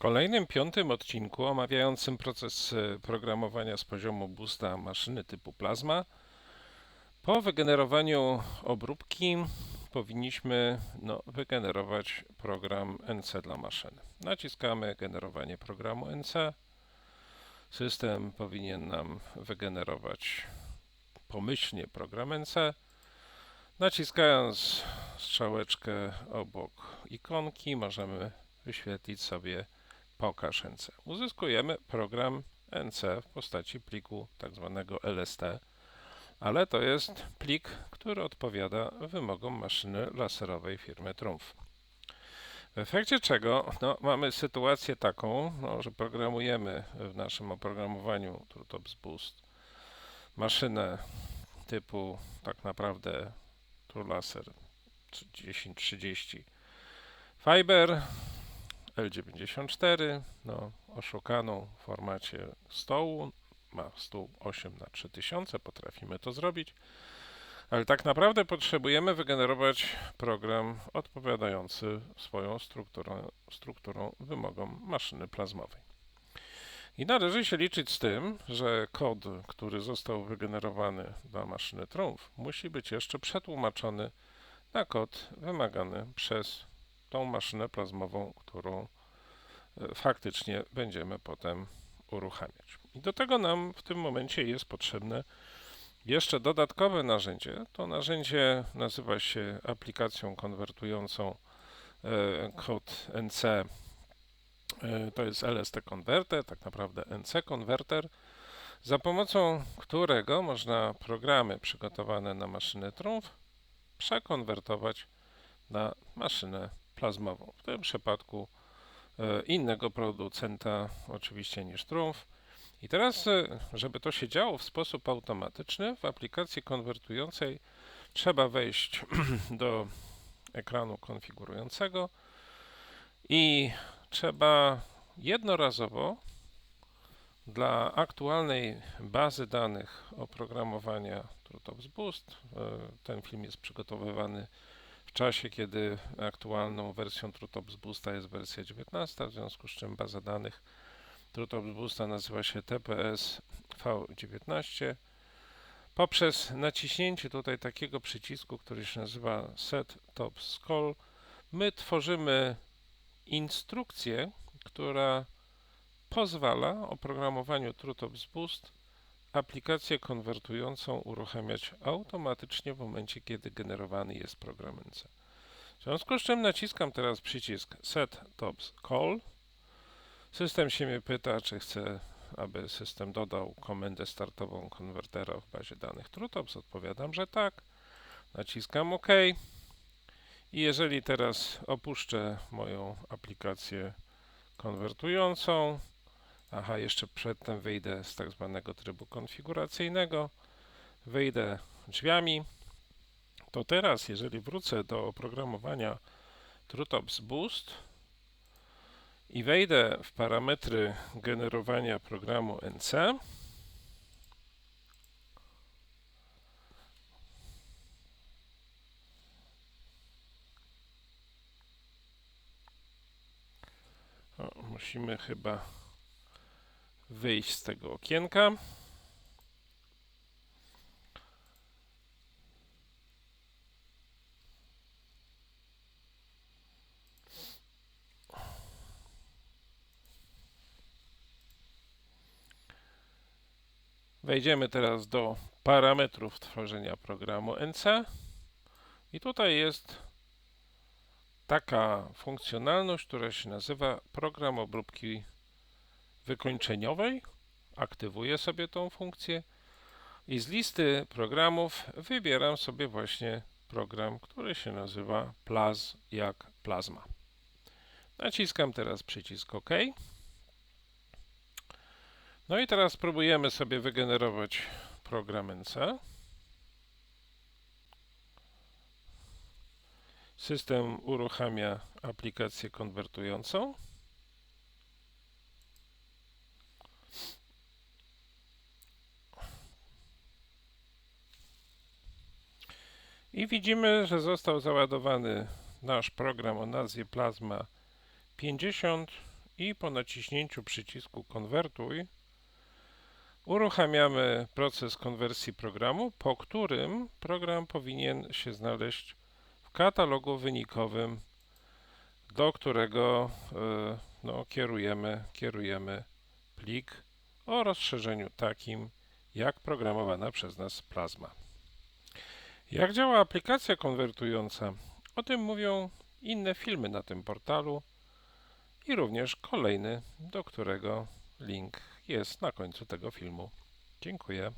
kolejnym piątym odcinku omawiającym proces e, programowania z poziomu boosta maszyny typu Plasma, po wygenerowaniu obróbki powinniśmy no, wygenerować program NC dla maszyny. Naciskamy generowanie programu NC. System powinien nam wygenerować pomyślnie program NC. Naciskając strzałeczkę obok ikonki możemy wyświetlić sobie pokaż NC. Uzyskujemy program NC w postaci pliku tzw. LST, ale to jest plik, który odpowiada wymogom maszyny laserowej firmy Trumf. W efekcie czego no, mamy sytuację taką, no, że programujemy w naszym oprogramowaniu TrueTops Boost maszynę typu tak naprawdę TrueLaser 1030 Fiber L94, no, oszukaną w formacie stołu, ma stół 8 na 3000 potrafimy to zrobić, ale tak naprawdę potrzebujemy wygenerować program odpowiadający swoją strukturą, strukturą wymogom maszyny plazmowej. I należy się liczyć z tym, że kod, który został wygenerowany dla maszyny Trumf, musi być jeszcze przetłumaczony na kod wymagany przez tą maszynę plazmową, którą e, faktycznie będziemy potem uruchamiać. I do tego nam w tym momencie jest potrzebne jeszcze dodatkowe narzędzie. To narzędzie nazywa się aplikacją konwertującą e, kod NC. E, to jest LST Converter, tak naprawdę NC Converter, za pomocą którego można programy przygotowane na maszynę Trumf przekonwertować na maszynę plazmową. W tym przypadku e, innego producenta oczywiście niż Trumf. I teraz, e, żeby to się działo w sposób automatyczny, w aplikacji konwertującej trzeba wejść do ekranu konfigurującego i trzeba jednorazowo dla aktualnej bazy danych oprogramowania TrueTops Boost, e, ten film jest przygotowywany w czasie, kiedy aktualną wersją TrueTops Boosta jest wersja 19, w związku z czym baza danych TrueTops Boosta nazywa się TPS V19. Poprzez naciśnięcie tutaj takiego przycisku, który się nazywa Set Top Call, my tworzymy instrukcję, która pozwala oprogramowaniu TrueTops Boost aplikację konwertującą uruchamiać automatycznie w momencie, kiedy generowany jest program NC. W związku z czym naciskam teraz przycisk Set Tops Call. System się mnie pyta, czy chcę, aby system dodał komendę startową konwertera w bazie danych TrueTops. Odpowiadam, że tak. Naciskam OK. I jeżeli teraz opuszczę moją aplikację konwertującą, Aha, jeszcze przedtem wyjdę z tak zwanego trybu konfiguracyjnego, wyjdę drzwiami. To teraz, jeżeli wrócę do oprogramowania TrueTops Boost i wejdę w parametry generowania programu NC, musimy chyba wyjść z tego okienka. Wejdziemy teraz do parametrów tworzenia programu NC i tutaj jest taka funkcjonalność, która się nazywa program obróbki wykończeniowej, aktywuję sobie tą funkcję i z listy programów wybieram sobie właśnie program, który się nazywa Plaz jak Plasma. Naciskam teraz przycisk OK. No i teraz spróbujemy sobie wygenerować program NC. System uruchamia aplikację konwertującą. I widzimy, że został załadowany nasz program o nazwie Plasma 50 i po naciśnięciu przycisku konwertuj uruchamiamy proces konwersji programu, po którym program powinien się znaleźć w katalogu wynikowym, do którego e, no, kierujemy, kierujemy plik o rozszerzeniu takim jak programowana przez nas plazma. Jak działa aplikacja konwertująca? O tym mówią inne filmy na tym portalu i również kolejny, do którego link jest na końcu tego filmu. Dziękuję.